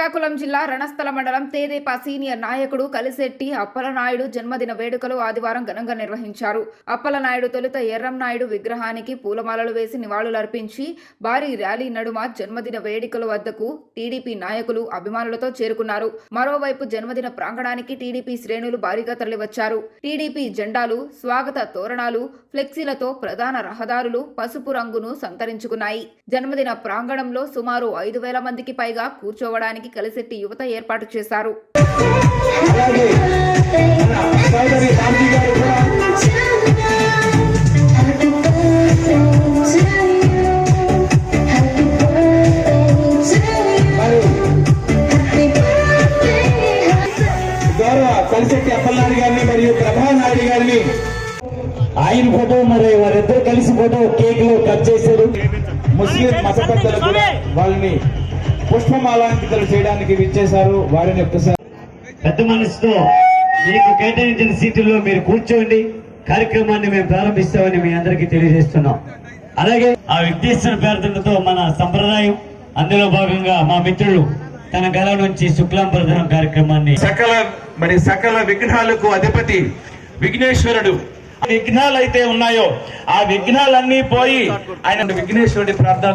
శ్రీకాకుళం జిల్లా రణస్థల మండలం తేదేపా సీనియర్ నాయకుడు కలిశెట్టి అప్పలనాయుడు జన్మదిన వేడుకలు ఆదివారం ఘనంగా నిర్వహించారు. అప్పలనాయుడు తొలుత ఎర్రంనాయుడు విగ్రహానికి పూలమాలలు వేసి నివాళులర్పించి భారీ ర్యాలీ నడుమ జన్మదిన వేడుకల వద్దకు టీడీపీ నాయకులు అభిమానులతో చేరుకున్నారు. మరోవైపు జన్మదిన ప్రాంగణానికి టీడీపీ శ్రేణులు భారీగా తరలివచ్చారు. టీడీపీ జెండాలు స్వాగత తోరణాలు ఫ్లెక్సీలతో ప్రధాన రహదారులు పసుపు రంగును సంతరించుకున్నాయి. జన్మదిన ప్రాంగణంలో సుమారు ఐదు వేల మందికి పైగా కూర్చోవడానికి కలిసెట్టి యువత ఏర్పాటు చేశారు. అలాగే కలిశెట్టి అప్పలనాయుడు గారిని మరియు ప్రభానాయుడు గారిని ఆయన ఫోటో మరి వారిద్దరు కలిసి ఫోటో కేక్లో కట్ చేశారు. ముస్లిం మత పెద్దలు కూడా వాళ్ళని పుష్పమాలాంకితలు చేయడానికి విచ్చేశారు. వారిని ఒక్కసారి పెద్ద మనసుతో మీకు కేటాయించిన సీటుల్లో మీరు కూర్చోండి. కార్యక్రమాన్ని మేము ప్రారంభిస్తామని మీ అందరికీ తెలియజేస్తున్నాం. అలాగే ఆ విఘ్నేశ్వర ప్రార్థనతో మన సంప్రదాయం అందులో భాగంగా మా మిత్రులు తన గల నుంచి శుక్లాంబరధనం కార్యక్రమాన్ని సకల మరి సకల విఘ్నాలకు అధిపతి విఘ్నేశ్వరుడు. విఘ్నాలు అయితే ఉన్నాయో ఆ విఘ్నాలన్నీ పోయి ఆయన విఘ్నేశ్వరుడి ప్రార్థన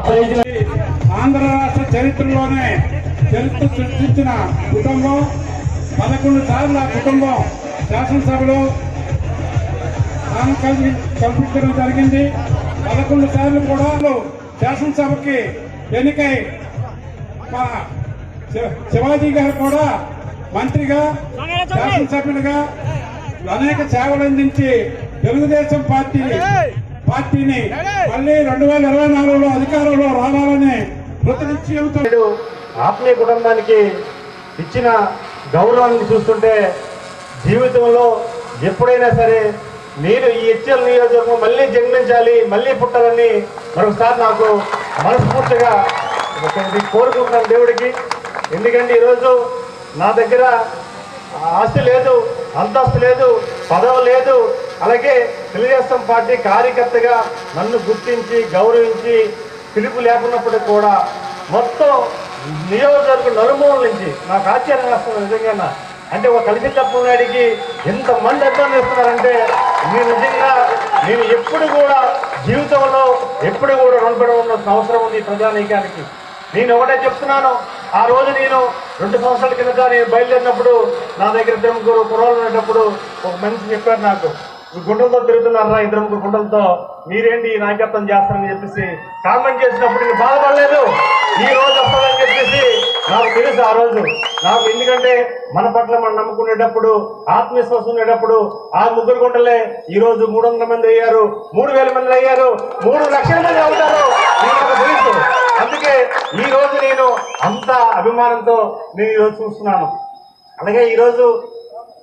ప్రైజ్ ఆంధ్ర రాష్ట్ర చరిత్రలోనే చరిత్ర సృష్టించిన కుటుంబం పదకొండు సార్లు ఆ కుటుంబం శాసనసభలో స్థానం కల్పి కల్పించడం జరిగింది. పదకొండు సార్లు కూడా శాసనసభకి ఎన్నికై శివ- శివాజీ గారు కూడా మంత్రిగా శాసనసభ్యులుగా అనేక సేవలు అందించి తెలుగుదేశం పార్టీ పార్టీని మళ్ళీ రెండు వేల ఇరవై నాలుగులో అధికారంలో రావాలని ప్రతినిత్యంతో నాయుడు ఆత్మీయ కుటుంబానికి ఇచ్చిన గౌరవాన్ని చూస్తుంటే జీవితంలో ఎప్పుడైనా సరే నేను ఈ హెచ్ఎల్ నియోజకవర్గం మళ్ళీ జన్మించాలి మళ్ళీ పుట్టాలని మరొకసారి నాకు మనస్ఫూర్తిగా కోరుకుంటున్నాను దేవుడికి. ఎందుకంటే ఈరోజు నా దగ్గర ఆస్తి లేదు అంతస్తు లేదు పదవి లేదు. అలాగే తెలుగుదేశం పార్టీ కార్యకర్తగా నన్ను గుర్తించి గౌరవించి పిలుపు లేకున్నప్పటికీ కూడా మొత్తం నియోజకవర్గం నలుమూల నుంచి నాకు ఆశ్చర్యం వేస్తుంది నిజంగా అంటే ఒక కలిసి తప్పునాడికి ఎంత మంది అర్థం చేస్తున్నారంటే నేను నిజంగా నేను ఎప్పుడు కూడా జీవితంలో ఎప్పుడు కూడా రుణపడి ఉన్న అవసరం ఉంది ప్రజానీకానికి. నేను ఒకటే చెప్తున్నాను ఆ రోజు నేను రెండు సంవత్సరాల కిందట నేను బయలుదేరినప్పుడు నా దగ్గర ఇద్దరు ముగ్గురు ఉండేటప్పుడు ఒక మనిషి చెప్పారు నాకు గుండెలతో తిరుగుతున్నారా ఇద్దరు ముగ్గురు గుండెలతో? మీరేంటి ఈ నాయకత్వం చేస్తారని చెప్పేసి కామెంట్ చేసినప్పుడు నేను బాధపడలేదు. ఈ రోజు వస్తుందని చెప్పేసి నాకు తెలుసు ఆ రోజు. నాకు ఎందుకంటే మన పట్ల మనం నమ్ముకునేటప్పుడు ఆత్మవిశ్వాసం ఉండేటప్పుడు ఆ ముగ్గురు గుంటలే ఈ రోజు మూడు వందల మంది అయ్యారు మూడు వేల మంది అయ్యారు మూడు లక్షల మంది అవుతారు. నాకు తెలుసు అందుకే ఈ రోజు నేను అంత అభిమానంతో నేను ఈరోజు చూస్తున్నాను. అలాగే ఈరోజు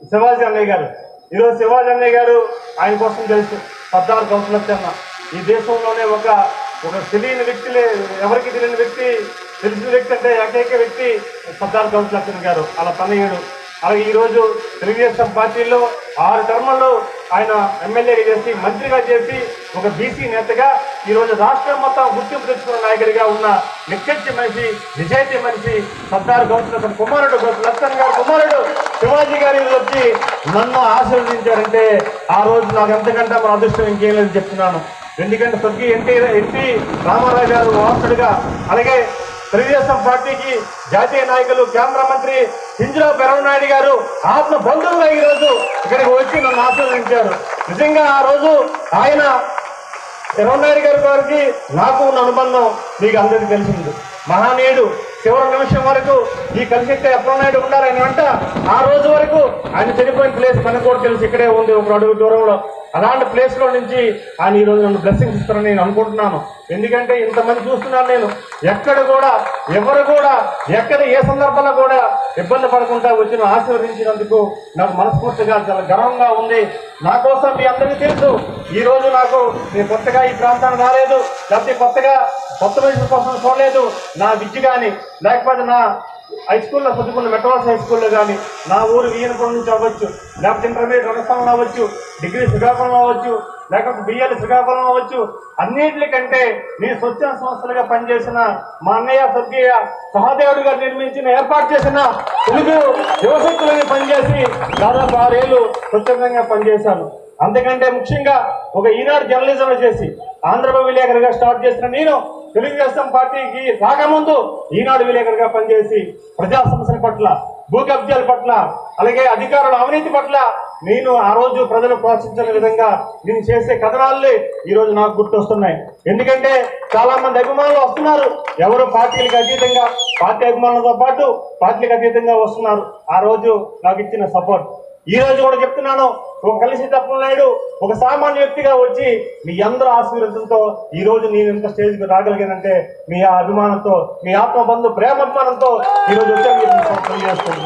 శివాజీ అన్నయ్య గారు. ఈరోజు శివాజీ అన్నయ్య గారు ఆయన కోసం తెలుసు పద్నాలుగు సంవత్సరాలు ఈ దేశంలోనే ఒక ఒక తెలియని వ్యక్తి ఎవరికి తెలియని వ్యక్తి తెలిసిన వ్యక్తి అంటే ఏకైక వ్యక్తి సర్దార్ గౌరవ గారు. అలా తనయుడు అలాగే ఈరోజు తెలుగుదేశం పార్టీలో ఆరు టర్మల్లో ఆయన ఎమ్మెల్యేగా చేసి మంత్రిగా చేసి ఒక బీసీ నేతగా ఈరోజు రాష్ట్రం మొత్తం గుర్తింపు తెచ్చుకున్న నాయకుడిగా ఉన్న నిత్యత్య మనిషి నిజాయితీ మనిషి సర్దార్ గౌతమ్ కుమారుడు లక్ష్మణ్ గారు కుమారుడు. శివాజీ గారి వచ్చి నన్ను ఆశీర్వదించారంటే ఆ రోజు నాకు ఎంతకంటే మన అదృష్టం ఇంకేం లేదు చెప్తున్నాను. ఎందుకంటే స్వర్గీయ ఎన్టీ ఎన్టీ రామారావు గారు వారసుడిగా అలాగే తెలుగుదేశం పార్టీకి జాతీయ నాయకులు కేంద్ర మంత్రి హింజరావు నాయుడు గారు ఆత్మ బంధువులుగా ఈ రోజు ఇక్కడికి వచ్చి నన్ను ఆశీర్వదించారు. నిజంగా ఆ రోజు ఆయన పెరవనాయుడు గారి గారికి నాకు ఉన్న అనుబంధం మీకు అందరికీ తెలిసింది. మహానీయుడు చివరి నిమిషం వరకు ఈ కలిసెట్టే నాయుడు ఉన్నారని వెంట ఆ రోజు వరకు ఆయన చనిపోయిన ప్లేస్ మనకు కూడా తెలిసి ఇక్కడే ఉంది ఒక అడుగు దూరంలో. అలాంటి ప్లేస్లో నుంచి ఆయన ఈ రోజు నన్ను బ్లెస్సింగ్స్ ఇస్తారని నేను అనుకుంటున్నాను. ఎందుకంటే ఇంతమంది చూస్తున్నాను నేను. ఎక్కడ కూడా ఎవరు కూడా ఎక్కడ ఏ సందర్భంలో కూడా ఇబ్బంది పడకుండా వచ్చిన ఆశీర్వదించినందుకు నాకు మనస్ఫూర్తిగా చాలా గర్వంగా ఉంది. నా కోసం మీ అందరికీ తెలుసు. ఈ రోజు నాకు నేను కొత్తగా ఈ ప్రాంతానికి రాలేదు. లేకపోతే కొత్తగా కొత్త మనిషి కోసం చూడలేదు. నా విద్య కానీ లేకపోతే నా హై స్కూల్లో చదువుకున్న మెట్రాస్ హై స్కూల్లో కానీ నా ఊరు వీయనపురం నుంచి అవ్వచ్చు లేకపోతే ఇంటర్మీడియట్ రణస్థానం అవ్వచ్చు డిగ్రీ శ్రీకాకుళం అవ్వచ్చు లేకపోతే బిఎల్ శ్రీకాకుళం అవ్వచ్చు అన్నింటికంటే మీ స్వచ్ఛంద సంస్థలుగా పనిచేసిన మా అన్నయ్య స్వర్గీయ సహదేవుడు గారు నిర్మించిన ఏర్పాటు చేసిన తెలుగు యువశక్తులని పనిచేసి దాదాపు ఆరేళ్ళు స్వచ్ఛందంగా పనిచేశాను. అంతకంటే ముఖ్యంగా ఒక ఈనాడు జర్నలిజం చేసి ఆంధ్రప్రదేశ్ విలేకరుగా స్టార్ట్ చేసిన నేను తెలుగుదేశం పార్టీకి రాకముందు ఈనాడు విలేకరుగా పనిచేసి ప్రజా సమస్యల పట్ల భూ కబ్జాల పట్ల అలాగే అధికారుల అవినీతి పట్ల నేను ఆ రోజు ప్రజలు ప్రోత్సహించిన విధంగా నేను చేసే కథనాలే ఈ రోజు నాకు గుర్తొస్తున్నాయి. ఎందుకంటే చాలా మంది అభిమానులు వస్తున్నారు. ఎవరు పార్టీలకు అతీతంగా పార్టీ అభిమానులతో పాటు పార్టీలకు అతీతంగా వస్తున్నారు. ఆ రోజు నాకు ఇచ్చిన సపోర్ట్. ఈ రోజు కూడా చెప్తున్నాను ఒక కలిసి తప్పనాయుడు ఒక సామాన్య వ్యక్తిగా వచ్చి మీ అందరూ ఆశీర్వదంతో ఈ రోజు నేను ఇంత స్టేజ్కి రాగలిగానంటే మీ ఆ అభిమానంతో మీ ఆత్మబంధు ప్రేమ అభిమానంతో ఈ రోజు వచ్చాను